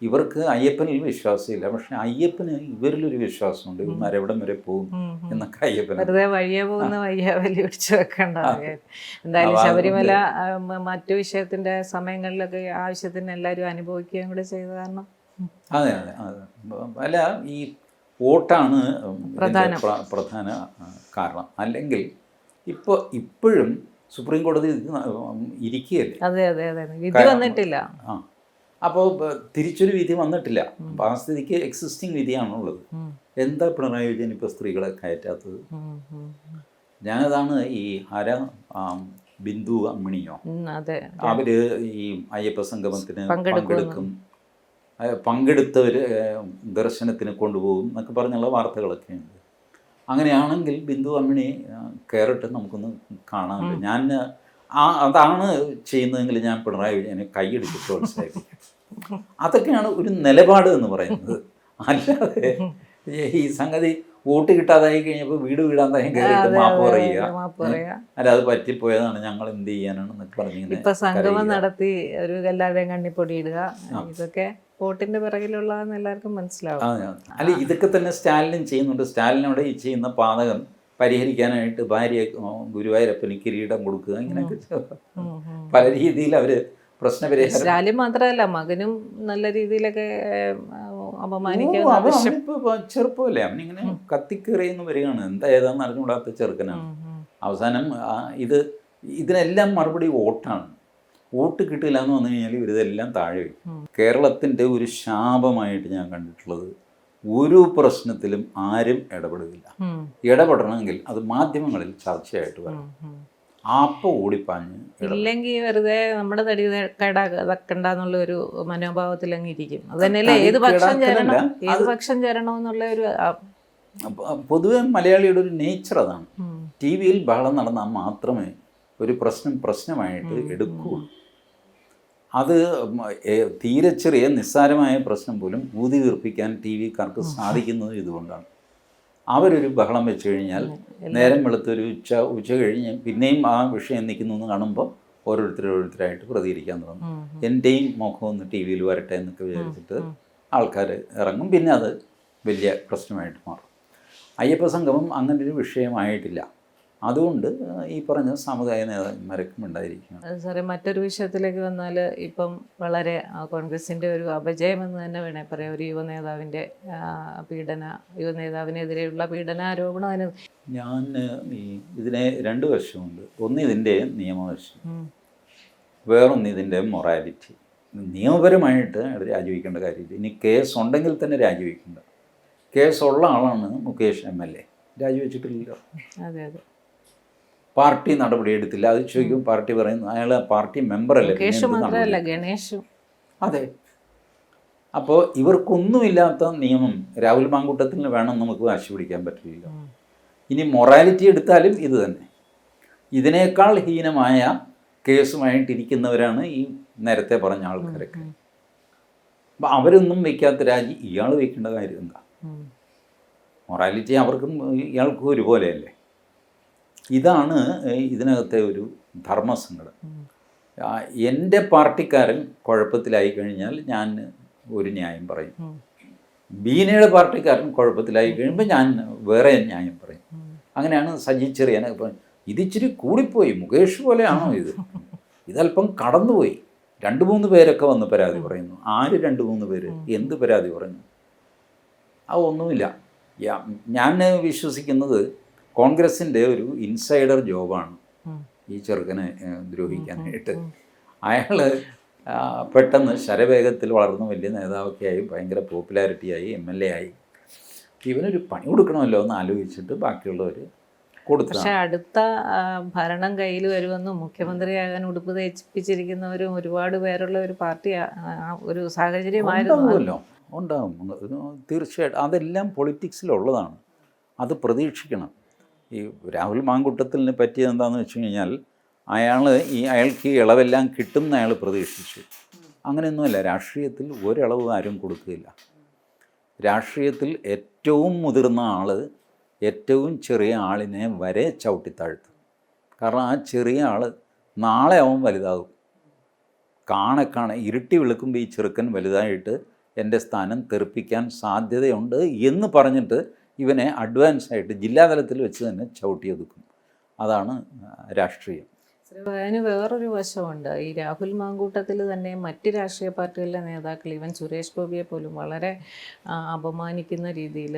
Speaker 2: ഇവർക്ക് അയ്യപ്പനിൽ വിശ്വാസമില്ല പക്ഷെ അയ്യപ്പന് ഇവരിലൊരു വിശ്വാസമുണ്ട്. ഇവന്മാർ എവിടം വരെ പോകും. എന്നൊക്കെ അയ്യപ്പൻ
Speaker 1: വെറുതെ വഴിയെ പോകുന്ന വയ്യ വലിയ പിടിച്ചു വെക്കണ്ട എന്തായാലും ശബരിമല മറ്റു വിഷയത്തിന്റെ സമയങ്ങളിലൊക്കെ ആവശ്യത്തിന് എല്ലാവരും അനുഭവിക്കുകയും കൂടെ ചെയ്ത കാരണം.
Speaker 2: അതെ അതെ അതെ. അല്ല ഈ വോട്ടാണ്
Speaker 1: പ്രധാന.
Speaker 2: കാരണം. അല്ലെങ്കിൽ ഇപ്പോൾ ഇപ്പോഴും സുപ്രീം കോടതി ഇരിക്കുകയല്ലേ?
Speaker 1: അതെ അതെ അതെ. വിധി വന്നിട്ടില്ല.
Speaker 2: ആ. അപ്പോൾ തിരിച്ചൊരു വിധി വന്നിട്ടില്ല. അപ്പോൾ ആ സ്ഥിതിക്ക് എക്സിസ്റ്റിംഗ് വിധിയാണുള്ളത്. എന്താ പിണറായി വിജയൻ ഇപ്പോൾ സ്ത്രീകളെ കയറ്റാത്തത്. ഞാനതാണ് ഈ ഹര ബിന്ദു അമ്മിണിയോ? അവർ ഈ അയ്യപ്പ സംഗമത്തിന്. പങ്കെടുക്കും. പങ്കെടുത്തവർ ദർശനത്തിന് കൊണ്ടുപോകും എന്നൊക്കെ പറഞ്ഞുള്ള വാർത്തകളൊക്കെയുണ്ട്. അങ്ങനെയാണെങ്കിൽ ബിന്ദു അമ്മിണി കയറിട്ട് നമുക്കൊന്ന് കാണാമല്ലോ ഞാൻ ആ അതാണ് ചെയ്യുന്നതെങ്കിൽ ഞാൻ പിണറായി വിജയനെ കൈയടിച്ച് പ്രോത്സാഹിപ്പിക്കും അതൊക്കെയാണ് ഒരു നിലപാട് എന്ന് പറയുന്നത്. അല്ലാതെ ഈ സംഗതി വോട്ട് കിട്ടാതായി കഴിഞ്ഞപ്പോൾ വീട് കയറിയിട്ട്
Speaker 1: അതെ,
Speaker 2: മാപ്പ് പറയുക. അല്ല അത് പറ്റിപ്പോയതാണ് ഞങ്ങൾ എന്ത് ചെയ്യാനാണ്
Speaker 1: ഇപ്പൊ സംഗമം. നടത്തി ഒരു എല്ലാവരെയും കണ്ണിപ്പൊടി ഇടുക. ഇതൊക്കെ വോട്ടിന്റെ പിറകിലുള്ളതെന്ന് എല്ലാവർക്കും മനസ്സിലാവും.
Speaker 2: അല്ല ഇതൊക്കെ തന്നെ സ്റ്റാലിനും ചെയ്യുന്നുണ്ട്. സ്റ്റാലിനോട് ഈ ചെയ്യുന്ന പാതകം പരിഹരിക്കാനായിട്ട് ഭാര്യ ഗുരുവായൂരപ്പന് കിരീടം കൊടുക്കുക ഇങ്ങനെയൊക്കെ. പല രീതിയിൽ അവർ പ്രശ്നപരിഹാരം
Speaker 1: സ്റ്റാലിൻ മാത്രമല്ല മകനും നല്ല രീതിയിലൊക്കെ അപമാനിക്കാൻ
Speaker 2: ചെറുപ്പമല്ലേ. അവനിങ്ങനെ കത്തിക്കേറിയെന്ന് വരികയാണ്. എന്താ ഏതാന്ന് അറിഞ്ഞുകൂടാത്ത ചെറുക്കനാണ്. അവസാനം ഇത് ഇതിനെല്ലാം മറുപടി വോട്ടാണ്. വോട്ട് കിട്ടില്ല എന്ന് വന്നു കഴിഞ്ഞാൽ ഇവരിതെല്ലാം താഴെ വയ്ക്കും. കേരളത്തിന്റെ ഒരു ശാപമായിട്ട് ഞാൻ കണ്ടിട്ടുള്ളത് ഒരു പ്രശ്നത്തിലും ആരും ഇടപെടുകയില്ല. ഇടപെടണമെങ്കിൽ അത് മാധ്യമങ്ങളിൽ ചർച്ചയായിട്ട് വരണം. ആപ്പ ഓടിപ്പാഞ്ഞ്.
Speaker 1: ഇല്ലെങ്കിൽ വെറുതെ നമ്മുടെ തടി കേടാക്കണ്ടെന്നുള്ള ഒരു മനോഭാവത്തിൽ അങ്ങ് ഇരിക്കും. അത് തന്നെയല്ലേ? ഏത് പക്ഷം ചേരണം? ഏത് പക്ഷം ചേരണം എന്നുള്ള ഒരു
Speaker 2: പൊതുവെ മലയാളിയുടെ ഒരു നേച്ചർ അതാണ്. ടി വിയിൽ ബഹളം നടന്നാൽ മാത്രമേ ഒരു പ്രശ്നം പ്രശ്നമായിട്ട് എടുക്കൂ. അത് തീരെ ചെറിയ നിസ്സാരമായ പ്രശ്നം പോലും ഊതി വീർപ്പിക്കാൻ ടി വിക്കാർക്ക് സാധിക്കുന്നത് ഇതുകൊണ്ടാണ്. അവരൊരു ബഹളം വെച്ച് കഴിഞ്ഞാൽ നേരം വെളുത്തൊരു ഉച്ച ഉച്ച കഴിഞ്ഞ് പിന്നെയും ആ വിഷയം നിൽക്കുന്നു എന്ന് കാണുമ്പോൾ ഓരോരുത്തർ ഓരോരുത്തരായിട്ട് പ്രതികരിക്കാൻ തുടങ്ങും. എന്റെയും മുഖം ഒന്ന് ടി വിയിൽ വരട്ടെ എന്നൊക്കെ വിചാരിച്ചിട്ട് ആൾക്കാർ ഇറങ്ങും. പിന്നെ അത് വലിയ പ്രശ്നമായിട്ട് മാറും. അയ്യപ്പ സംഗമം അങ്ങനെ ഒരു വിഷയമായിട്ടില്ല. അതുകൊണ്ട് ഈ പറഞ്ഞ സാമുദായിക നേതാക്കന്മാരൊക്കെ ഉണ്ടായിരിക്കണം.
Speaker 1: സാറേ മറ്റൊരു വിഷയത്തിലേക്ക് വന്നാൽ ഇപ്പം വളരെ കോൺഗ്രസിന്റെ ഒരു അപജയം എന്ന് തന്നെ വേണേൽ പറയാം. ഒരു യുവ പീഡന യുവനേതാവിനെതിരെയുള്ള പീഡന യുവ നേതാവിനെതിരെയുള്ള പീഡനാരോപണം അതിന്
Speaker 2: ഞാൻ ഈ ഇതിനെ രണ്ട് വശമുണ്ട്. ഒന്ന് ഇതിന്റെ നിയമവശം. വേറൊന്ന് ഇതിന്റെ മൊറാലിറ്റി. നിയമപരമായിട്ട് രാജിവെക്കേണ്ട കാര്യമില്ല. ഇനി കേസ് ഉണ്ടെങ്കിൽ തന്നെ രാജിവെക്കേണ്ട. കേസുള്ള ആളാണ് മുകേഷ് എം എൽ എ. രാജിവെച്ചിട്ടില്ലല്ലോ.
Speaker 1: അതെ അതെ.
Speaker 2: പാർട്ടി നടപടി എടുത്തില്ല. അത് ചോദിക്കും പാർട്ടി പറയുന്നു അയാൾ പാർട്ടി മെമ്പറല്ലേ?
Speaker 1: ഗണേഷും
Speaker 2: അതെ. അപ്പോൾ ഇവർക്കൊന്നുമില്ലാത്ത നിയമം രാഹുൽ മാങ്കൂട്ടത്തിന് വേണം നമുക്ക് വാശി പിടിക്കാൻ പറ്റില്ല ഇനി മൊറാലിറ്റി എടുത്താലും ഇത് തന്നെ. ഇതിനേക്കാൾ ഹീനമായ കേസുമായിട്ടിരിക്കുന്നവരാണ് ഈ നേരത്തെ പറഞ്ഞ ആൾക്കാരൊക്കെ. അപ്പം അവരൊന്നും വെക്കാത്ത രാജി ഇയാൾ വെക്കേണ്ട കാര്യം എന്താ? മൊറാലിറ്റി അവർക്കും ഇയാൾക്കും ഒരുപോലെയല്ലേ? ഇതാണ് ഇതിനകത്തെ ഒരു ധർമ്മസങ്കടം. എന്റെ പാർട്ടിക്കാരൻ കുഴപ്പത്തിലായി കഴിഞ്ഞാൽ ഞാൻ ഒരു ന്യായം പറയും. ബീനയുടെ പാർട്ടിക്കാരൻ കുഴപ്പത്തിലായി കഴിയുമ്പോൾ ഞാൻ വേറെ ന്യായം പറയും. അങ്ങനെയാണ് സജി ചെറിയാനൊക്കെ ഇതിച്ചിരി കൂടിപ്പോയി. മുകേഷ് പോലെയാണോ ഇത്? ഇതല്പം കടന്നുപോയി. രണ്ട് മൂന്ന് പേരൊക്കെ വന്ന് പരാതി പറയുന്നു. ആര് രണ്ട് മൂന്ന് പേര്? എന്ത് പരാതി പറഞ്ഞു ആ ഒന്നുമില്ല. ഞാൻ വിശ്വസിക്കുന്നത് കോൺഗ്രസിന്റെ ഒരു ഇൻസൈഡർ ജോബാണ്. ഈ ചെറുക്കനെ ദ്രോഹിക്കാനായിട്ട്. അയാൾ പെട്ടെന്ന് ശരവേഗത്തിൽ വളർന്ന വലിയ നേതാവൊക്കെ ആയി ഭയങ്കര പോപ്പുലാരിറ്റി ആയി എം എൽ എ ആയി. ഇവനൊരു പണി കൊടുക്കണമല്ലോ എന്ന് ആലോചിച്ചിട്ട് ബാക്കിയുള്ളവർ കൊടുത്തു
Speaker 1: പക്ഷേ അടുത്ത ഭരണം കയ്യിൽ വരുമെന്നും മുഖ്യമന്ത്രിയാകാൻ ഉടുപ്പ് തേച്ചിപ്പിച്ചിരിക്കുന്നവരും ഒരുപാട് പേരുള്ള ഒരു പാർട്ടി ഒരു
Speaker 2: സാഹചര്യമായിരുന്നല്ലോ ഉണ്ടാകും തീർച്ചയായിട്ടും അതെല്ലാം പൊളിറ്റിക്സിലുള്ളതാണ്. അത് പ്രതീക്ഷിക്കണം. ഈ രാഹുൽ മാങ്കുട്ടത്തിലിനെ പറ്റിയത് എന്താണെന്ന് വെച്ച് കഴിഞ്ഞാൽ അയാൾ ഈ അയാൾക്ക് ഈ ഇളവെല്ലാം കിട്ടുമെന്ന് അയാൾ പ്രതീക്ഷിച്ചു. അങ്ങനെയൊന്നുമല്ല രാഷ്ട്രീയത്തിൽ ഒരിളവ് ആരും കൊടുക്കുകയില്ല. രാഷ്ട്രീയത്തിൽ ഏറ്റവും മുതിർന്ന ആൾ ഏറ്റവും ചെറിയ ആളിനെ വരെ ചവിട്ടിത്താഴ്ത്തും. കാരണം ആ ചെറിയ ആൾ നാളെ അവൻ വലുതാകും. കാണെ കാണെ ഇരുട്ടി വിളിക്കുമ്പോൾ ഈ ചെറുക്കൻ വലുതായിട്ട് എന്റെ സ്ഥാനം തെറിപ്പിക്കാൻ സാധ്യതയുണ്ട് എന്ന് പറഞ്ഞിട്ട് ഇവനെ അഡ്വാൻസ് ആയിട്ട് ജില്ലാതലത്തിൽ വെച്ച് തന്നെ ചവിട്ടിയൊതുക്കും. അതാണ് രാഷ്ട്രീയം.
Speaker 1: അതിന് വേറൊരു വശമുണ്ട്. ഈ രാഹുൽ മാങ്കൂട്ടത്തിൽ തന്നെ മറ്റ് രാഷ്ട്രീയ പാർട്ടികളിലെ നേതാക്കൾ ഇവൻ സുരേഷ് ഗോപിയെ പോലും വളരെ അപമാനിക്കുന്ന രീതിയിൽ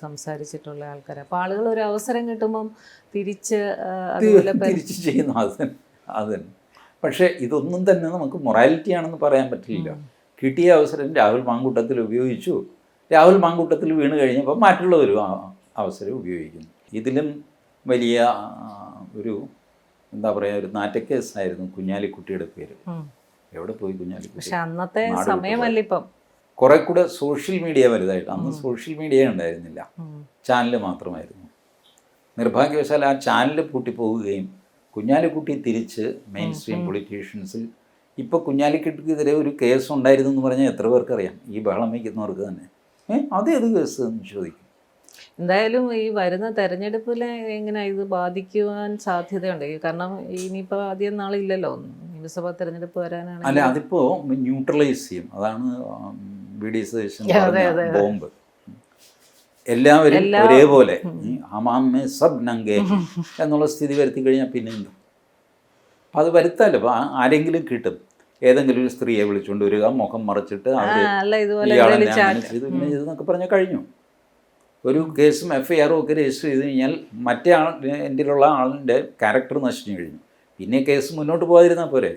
Speaker 1: സംസാരിച്ചിട്ടുള്ള ആൾക്കാർ അപ്പോൾ ആളുകൾ ഒരു അവസരം കിട്ടുമ്പം തിരിച്ച് അതുപോലെ
Speaker 2: തിരിച്ച് ചെയ്യുന്നു. അതിന് അതിന്. പക്ഷേ ഇതൊന്നും തന്നെ നമുക്ക് മൊറാലിറ്റി ആണെന്ന് പറയാൻ പറ്റില്ല. കിട്ടിയ അവസരം രാഹുൽ മാങ്കൂട്ടത്തിൽ ഉപയോഗിച്ചു. രാഹുൽ മാങ്കൂട്ടത്തിൽ വീണ് കഴിഞ്ഞപ്പോൾ മറ്റുള്ളവരും അവസരം ഉപയോഗിക്കുന്നു. ഇതിലും വലിയ ഒരു എന്താ പറയുക ഒരു നാറ്റക്കേസായിരുന്നു കുഞ്ഞാലിക്കുട്ടിയുടെ പേര്. എവിടെ പോയി കുഞ്ഞാലിക്കുട്ടി?
Speaker 1: പക്ഷെ അന്നത്തെ സമയമല്ല ഇപ്പം.
Speaker 2: കുറെ കൂടെ സോഷ്യൽ മീഡിയ വലുതായിട്ട്. അന്ന് സോഷ്യൽ മീഡിയ ഉണ്ടായിരുന്നില്ല. ചാനൽ മാത്രമായിരുന്നു. നിർഭാഗ്യവശാൽ ആ ചാനൽ പൂട്ടിപ്പോവുകയും കുഞ്ഞാലിക്കുട്ടി തിരിച്ച് മെയിൻ സ്ട്രീം പൊളിറ്റീഷ്യൻസിൽ ഇപ്പോൾ കുഞ്ഞാലിക്കുട്ടിക്കെതിരെ ഒരു കേസ് ഉണ്ടായിരുന്നു എന്ന് പറഞ്ഞാൽ എത്ര പേർക്കറിയാം? ഈ ബഹളം വയ്ക്കുന്നവർക്ക് തന്നെ. ഏ? ഏത് കേസ് എന്ന് ചോദിക്കും?
Speaker 1: എന്തായാലും ഈ വരുന്ന തെരഞ്ഞെടുപ്പിൽ എങ്ങനെ ഇത് ബാധിക്കുവാൻ സാധ്യതയുണ്ട്? കാരണം ഇനിയിപ്പോൾ ആദ്യം നാളില്ലല്ലോ. നിയമസഭാ തെരഞ്ഞെടുപ്പ് വരാനാണ്.
Speaker 2: അല്ല അതിപ്പോ ന്യൂട്രലൈസ് ചെയ്യും. അതാണ് ബി ഡി സതീശൻ
Speaker 1: അതെ,
Speaker 2: പറഞ്ഞ
Speaker 1: അതെ, അതെ.
Speaker 2: ബോംബ് എല്ലാവരും
Speaker 1: എല്ലാ-
Speaker 2: ഒരേപോലെ സബ് നങ്കേ എന്നുള്ള സ്ഥിതി വരുത്തി കഴിഞ്ഞാൽ പിന്നെ എന്താ? അത് വരുത്താലോ? ആരെങ്കിലും കിട്ടും. ഏതെങ്കിലും ഒരു സ്ത്രീയെ വിളിച്ചുകൊണ്ട് വരിക മുഖം മറച്ചിട്ട് എന്നൊക്കെ പറഞ്ഞാൽ കഴിഞ്ഞു. ഒരു കേസും എഫ് ഐ ആറും ഒക്കെ രജിസ്റ്റർ ചെയ്ത് കഴിഞ്ഞാൽ മറ്റേ ആൾ ഉള്ള ആളിന്റെ ക്യാരക്ടർ നശിച്ചു കഴിഞ്ഞു. പിന്നെ കേസ് മുന്നോട്ട് പോകാതിരുന്നാൽ പോരെ.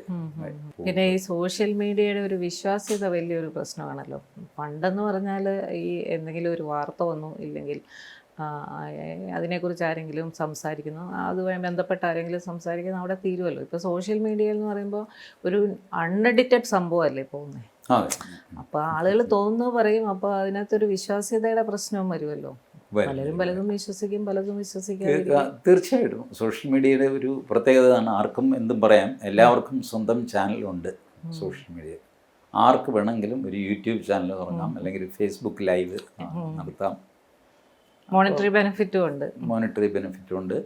Speaker 1: പിന്നെ ഈ സോഷ്യൽ മീഡിയയുടെ ഒരു വിശ്വാസ്യത വലിയൊരു പ്രശ്നമാണല്ലോ. പണ്ടെന്ന് പറഞ്ഞാൽ ഈ എന്തെങ്കിലും ഒരു വാർത്ത വന്നു ഇല്ലെങ്കിൽ അതിനെക്കുറിച്ച് ആരെങ്കിലും സംസാരിക്കുന്നു. അതുമായി ബന്ധപ്പെട്ട ആരെങ്കിലും സംസാരിക്കുന്നു അവിടെ തീരുമല്ലോ ഇപ്പോൾ സോഷ്യൽ മീഡിയയിൽ എന്ന് പറയുമ്പോൾ ഒരു അൺഎഡിറ്റഡ് സംഭവമല്ലേ പോകുന്നത് അപ്പോൾ ആളുകൾ തോന്നുന്നു പറയും അപ്പോൾ അതിനകത്തൊരു വിശ്വാസ്യതയുടെ പ്രശ്നവും വരുമല്ലോ പലരും പലതും വിശ്വസിക്കും പലതും വിശ്വസിക്കും
Speaker 2: തീർച്ചയായിട്ടും സോഷ്യൽ മീഡിയയുടെ ഒരു പ്രത്യേകതയാണ് ആർക്കും എന്തും പറയാം. എല്ലാവർക്കും സ്വന്തം ചാനലുണ്ട് സോഷ്യൽ മീഡിയ ആർക്ക് വേണമെങ്കിലും ഒരു യൂട്യൂബ് ചാനൽ തുടങ്ങാം അല്ലെങ്കിൽ ഫേസ്ബുക്ക് ലൈവ് നടത്താം.
Speaker 1: മോണിറ്ററി ബെനിഫിറ്റും ഉണ്ട്.
Speaker 2: മോണിറ്ററി ബെനിഫിറ്റും ഉണ്ട്.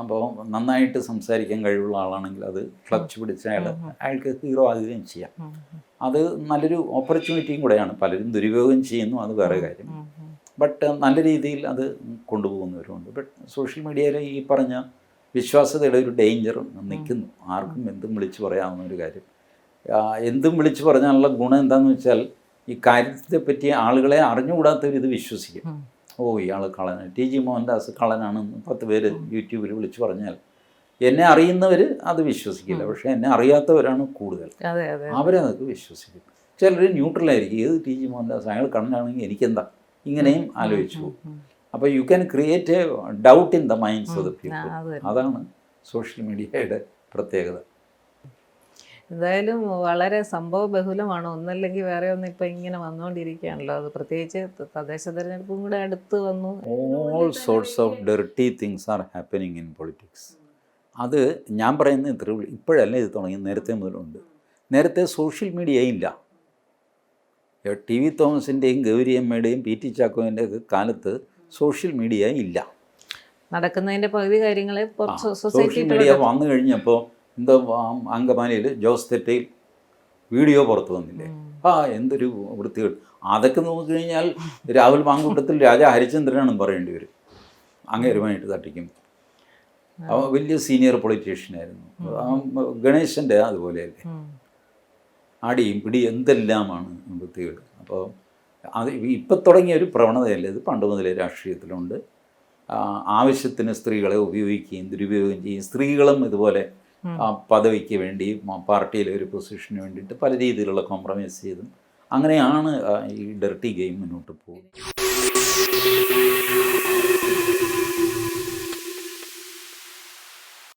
Speaker 2: അപ്പോൾ നന്നായിട്ട് സംസാരിക്കാൻ കഴിവുള്ള ആളാണെങ്കിൽ അത് ക്ലച്ച് പിടിച്ച് അയാൾ അയാൾക്ക് ഹീറോ ആകുകയും ചെയ്യാം. അത് നല്ലൊരു ഓപ്പർച്യൂണിറ്റിയും കൂടെയാണ്. പലരും ദുരുപയോഗം ചെയ്യുന്നു അത് വേറെ കാര്യം. ബട്ട് നല്ല രീതിയിൽ അത് കൊണ്ടുപോകുന്നവരുമുണ്ട്. ബട്ട് സോഷ്യൽ മീഡിയയിൽ ഈ പറഞ്ഞ വിശ്വാസ്യതയുടെ ഒരു ഡേഞ്ചർ നിൽക്കുന്നു. ആർക്കും എന്തും വിളിച്ചു പറയാവുന്ന ഒരു കാര്യം. എന്തും വിളിച്ചു പറഞ്ഞാലുള്ള ഗുണം എന്താണെന്ന് വെച്ചാൽ ഈ കാര്യത്തെ പറ്റി ആളുകളെ അറിഞ്ഞുകൂടാത്തവർ ഇത് വിശ്വസിക്കും. ഓ ഇയാൾ കള്ളനാണ് ടി ജി മോഹൻദാസ് കള്ളനാണെന്ന് പത്ത് പേര് യൂട്യൂബിൽ വിളിച്ചു പറഞ്ഞാൽ എന്നെ അറിയുന്നവർ അത് വിശ്വസിക്കില്ല. പക്ഷേ എന്നെ അറിയാത്തവരാണ് കൂടുതൽ. അവരതൊക്കെ വിശ്വസിക്കും. ചിലർ ന്യൂട്രലായിരിക്കും. ഏത് ടി ജി മോഹൻദാസ്? അയാൾ കണ്ണനാണെങ്കിൽ എനിക്കെന്താ? ഇങ്ങനെയും ആലോചിച്ചു പോകും. അപ്പോൾ you can create a doubt in the minds of the people അതാണ് സോഷ്യൽ മീഡിയയുടെ പ്രത്യേകത.
Speaker 1: എന്തായാലും വളരെ സംഭവ ബഹുലമാണ്. ഒന്നല്ലെങ്കിൽ വേറെ ഒന്ന് ഇപ്പം ഇങ്ങനെ വന്നുകൊണ്ടിരിക്കുകയാണല്ലോ അത് പ്രത്യേകിച്ച് തദ്ദേശ തെരഞ്ഞെടുപ്പും കൂടെ അടുത്ത് വന്നു.
Speaker 2: All sorts of dirty things are happening in politics അത് ഞാൻ പറയുന്നത് ഇത്ര. ഇപ്പോഴല്ല ഇത് തുടങ്ങി. നേരത്തെ മുതലുണ്ട്. നേരത്തെ സോഷ്യൽ മീഡിയ ഇല്ല. ടി വി തോമസിന്റെയും ഗൗരി അമ്മയുടെയും പി ടി ചാക്കോവിന്റെ ഒക്കെ കാലത്ത് സോഷ്യൽ മീഡിയ ഇല്ല.
Speaker 1: നടക്കുന്നതിന്റെ പകുതി കാര്യങ്ങളെ
Speaker 2: സോഷ്യൽ മീഡിയ വന്നു കഴിഞ്ഞപ്പോൾ എന്തോ അങ്കമാലിയിൽ ജോസ് തെറ്റയിൽ വീഡിയോ പുറത്തു വന്നില്ലേ? ആ എന്തൊരു വൃത്തികൾ അതൊക്കെ നോക്കിക്കഴിഞ്ഞാൽ രാഹുൽ മാങ്കൂട്ടത്തിൽ രാജാ ഹരിചന്ദ്രനാണെന്ന് പറയേണ്ടി വരും. അങ്ങേരുമായിട്ട് തട്ടിക്കും. അവൻ വലിയ സീനിയർ പൊളിറ്റീഷ്യനായിരുന്നു ഗണേശന്റെ അതുപോലെയല്ലേ? അടിയും പിടി എന്തെല്ലാമാണ് വൃത്തികൾ അപ്പോൾ അത് ഇപ്പം തുടങ്ങിയ ഒരു പ്രവണതയല്ലേ ഇത്? പണ്ട് മുതലേ രാഷ്ട്രീയത്തിലുണ്ട്. ആവശ്യത്തിന് സ്ത്രീകളെ ഉപയോഗിക്കുകയും ദുരുപയോഗം ചെയ്യുകയും സ്ത്രീകളും ഇതുപോലെ ആ പദവിക്ക് വേണ്ടി പാർട്ടിയിലെ ഒരു പൊസിഷന് വേണ്ടിയിട്ട് പല രീതിയിലുള്ള കോംപ്രമൈസ് ചെയ്തും. അങ്ങനെയാണ് ഈ ഡെർട്ടി ഗെയിം മുന്നോട്ട് പോകുന്നത്